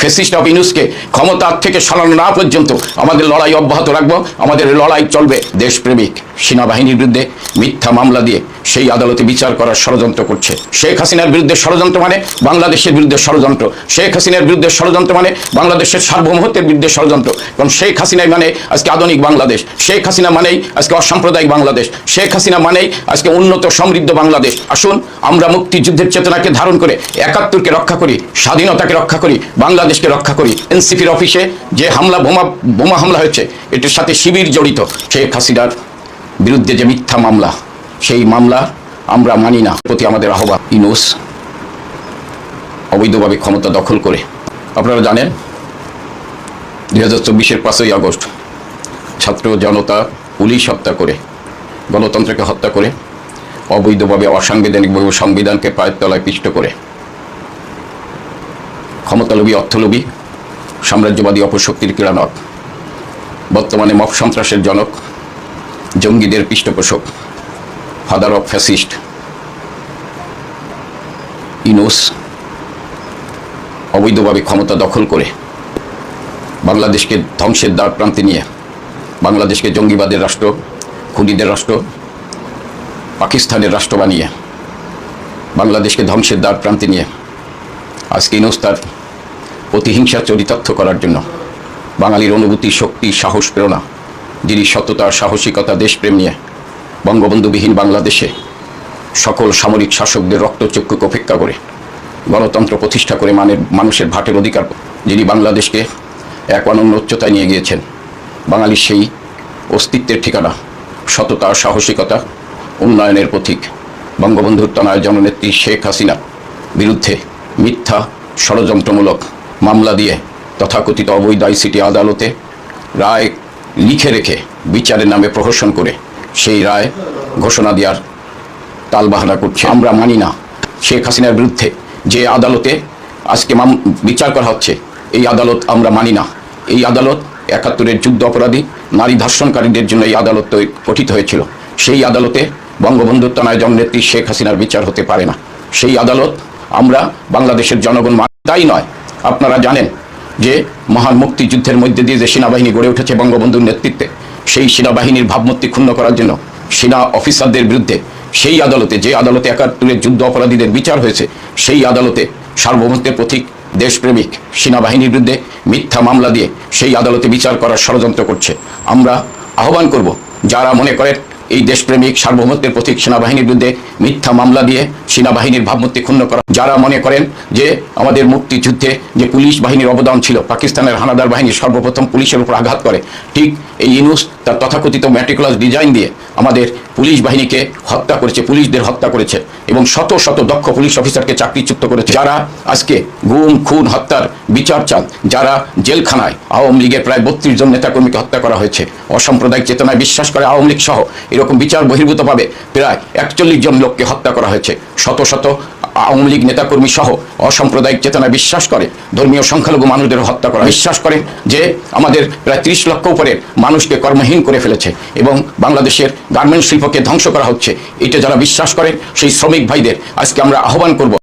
Fascist of ইনুসকে ক্ষমতা থেকে সরানো না পর্যন্ত আমাদের লড়াই অব্যাহত রাখব, আমাদের লড়াই চলবে। দেশপ্রেমিক সেনাবাহিনীর বিরুদ্ধে মিথ্যা মামলা দিয়ে সেই আদালতে বিচার করার ষড়যন্ত্র করছে। শেখ হাসিনার বিরুদ্ধে ষড়যন্ত্র মানে বাংলাদেশের বিরুদ্ধে ষড়যন্ত্র। শেখ হাসিনার বিরুদ্ধে ষড়যন্ত্র মানে বাংলাদেশের সার্বভৌমত্বের বিরুদ্ধে ষড়যন্ত্র। কারণ শেখ হাসিনাই মানে আজকে আধুনিক বাংলাদেশ। শেখ হাসিনা মানেই আজকে অসাম্প্রদায়িক বাংলাদেশ। শেখ হাসিনা মানেই আজকে উন্নত সমৃদ্ধ বাংলাদেশ। আসুন, আমরা মুক্তিযুদ্ধের চেতনাকে ধারণ করে একাত্তরকে রক্ষা করি, স্বাধীনতাকে রক্ষা করি বাংলাদেশকে রক্ষা করি। এনসিপির অফিসে যে হামলা, বোমা বোমা হামলা হয়েছে, এটির সাথে শিবির জড়িত শেখ হাসিনার বিরুদ্ধে যে মিথ্যা মামলা, সেই মামলা আমরা মানি না। প্রতি আমাদের আহ্বান, ইনুস, অবৈধভাবে ক্ষমতা দখল করে। আপনারা জানেন, দুই হাজার চব্বিশের পাঁচই আগস্ট, ছাত্র জনতা পুলিশ হত্যা করে, গণতন্ত্রকে হত্যা করে, অবৈধভাবে অসাংবিধানিকভাবে সংবিধানকে পায়ের তলায় পিষ্ট করে। ক্ষমতালোভী, অর্থলোভী, সাম্রাজ্যবাদী অপশক্তির ক্রীড়ানক বর্তমানে মফ সন্ত্রাসের জনক, জঙ্গিদের পৃষ্ঠপোষক, ফাদার অফ ফ্যাসিস্ট, ইনোস, অবৈধভাবে ক্ষমতা দখল করে বাংলাদেশকে ধ্বংসের দ্বার প্রান্তে নিয়ে বাংলাদেশকে জঙ্গিবাদের রাষ্ট্র, খুনিদের রাষ্ট্র, পাকিস্তানের রাষ্ট্র বানিয়ে বাংলাদেশকে ধ্বংসের দ্বার প্রান্তে নিয়ে আজকে ইনুস তার প্রতিহিংসা চরিতার্থ করার জন্য। বাঙালির অনুভূতি, শক্তি, সাহস, প্রেরণা, যিনি সততা, সাহসিকতা, দেশপ্রেম নিয়ে বঙ্গবন্ধুবিহীন বাংলাদেশে সকল সামরিক শাসকদের রক্তচক্ষুকে উপেক্ষা করে, গণতন্ত্র প্রতিষ্ঠা করে মানের, মানুষের ভাটের অধিকার, যিনি বাংলাদেশকে এক অনন্য উচ্চতায় নিয়ে গিয়েছেন। বাঙালির সেই অস্তিত্বের ঠিকানা, সততা, সাহসিকতা, উন্নয়নের প্রতীক। বঙ্গবন্ধুর তনয় জননেত্রী শেখ হাসিনা বিরুদ্ধে মিথ্যা, ষড়যন্ত্রমূলক মামলা দিয়ে তথাকথিত অবৈধ আইসিটি আদালতে রায় লিখে রেখে বিচারের নামে প্রহসন করে সেই রায় ঘোষণা দেওয়ার তালবাহানা করছে। আমরা মানি না শেখ হাসিনার বিরুদ্ধে যে আদালতে আজকে মাম বিচার করা হচ্ছে, এই আদালত আমরা মানি না। এই আদালত একাত্তরের যুদ্ধ অপরাধী, নারী ধর্ষণকারীদের জন্য এই আদালত গঠিত হয়েছিল। সেই আদালতে বঙ্গবন্ধুর তনায় জননেত্রী শেখ হাসিনার বিচার হতে পারে না। সেই আদালত আমরা বাংলাদেশের জনগণ তাই নয় আপনারা জানেন যে মহান মুক্তিযুদ্ধের মধ্যে দিয়ে যে সেনাবাহিনী গড়ে উঠেছে বঙ্গবন্ধুর নেতৃত্বে, সেই সেনাবাহিনীর ভাবমূর্তি ক্ষুণ্ণ করার জন্য সেনা অফিসারদের বিরুদ্ধে সেই আদালতে, যে আদালতে একাত্তরের যুদ্ধ অপরাধীদের বিচার হয়েছে, সেই আদালতে সার্বভৌমত্বের প্রতীক, দেশপ্রেমিক সেনাবাহিনীর বিরুদ্ধে মিথ্যা মামলা দিয়ে সেই আদালতে বিচার করার ষড়যন্ত্র করছে। আমরা আহ্বান করব, যারা মনে করেন এই দেশপ্রেমিক সার্বভৌমত্বের প্রতীক সেনাবাহিনীর বিরুদ্ধে মিথ্যা মামলা দিয়ে সেনাবাহিনীর ভাবমূর্তি ক্ষুণ্ণ করা। যারা মনে করেন যে আমাদের মুক্তিযুদ্ধে যে পুলিশ বাহিনীর অবদান ছিল, পাকিস্তানের হানাদার বাহিনী সর্বপ্রথম পুলিশের উপর আঘাত করে, ঠিক এই ইনুস তার তথাকথিত ম্যাটিকুলাস ডিজাইন দিয়ে আমাদের পুলিশ বাহিনীকে হত্যা করেছে, পুলিশদের হত্যা করেছে এবং শত শত দক্ষ পুলিশ অফিসারকে চাকরিচ্যুত করেছে। যারা আজকে গুম, খুন, হত্যার বিচার চান, যারা জেলখানায় আওয়ামী লীগের প্রায় বত্রিশ জন নেতাকর্মীকে হত্যা করা হয়েছে, অসাম্প্রদায়িক চেতনায় বিশ্বাস করে আওয়ামী লীগ সহ এরকম বিচার বহির্ভূতভাবে প্রায় একচল্লিশ জন লোককে হত্যা করা হয়েছে। শত শত আওয়ামী লীগ নেতাকর্মী সহ অসাম্প্রদায়িক চেতনায় বিশ্বাস করে। ধর্মীয় সংখ্যালঘু মানুষদের হত্যা করা বিশ্বাস করেন যে আমাদের প্রায় ত্রিশ লক্ষ উপরে মানুষকে কর্মহীন করে ফেলেছে এবং বাংলাদেশের গার্মেন্ট শিল্পকে ধ্বংস করা হচ্ছে। এটা যারা বিশ্বাস করেন সেই শ্রমিক ভাইদের আজকে আমরা আহ্বান করব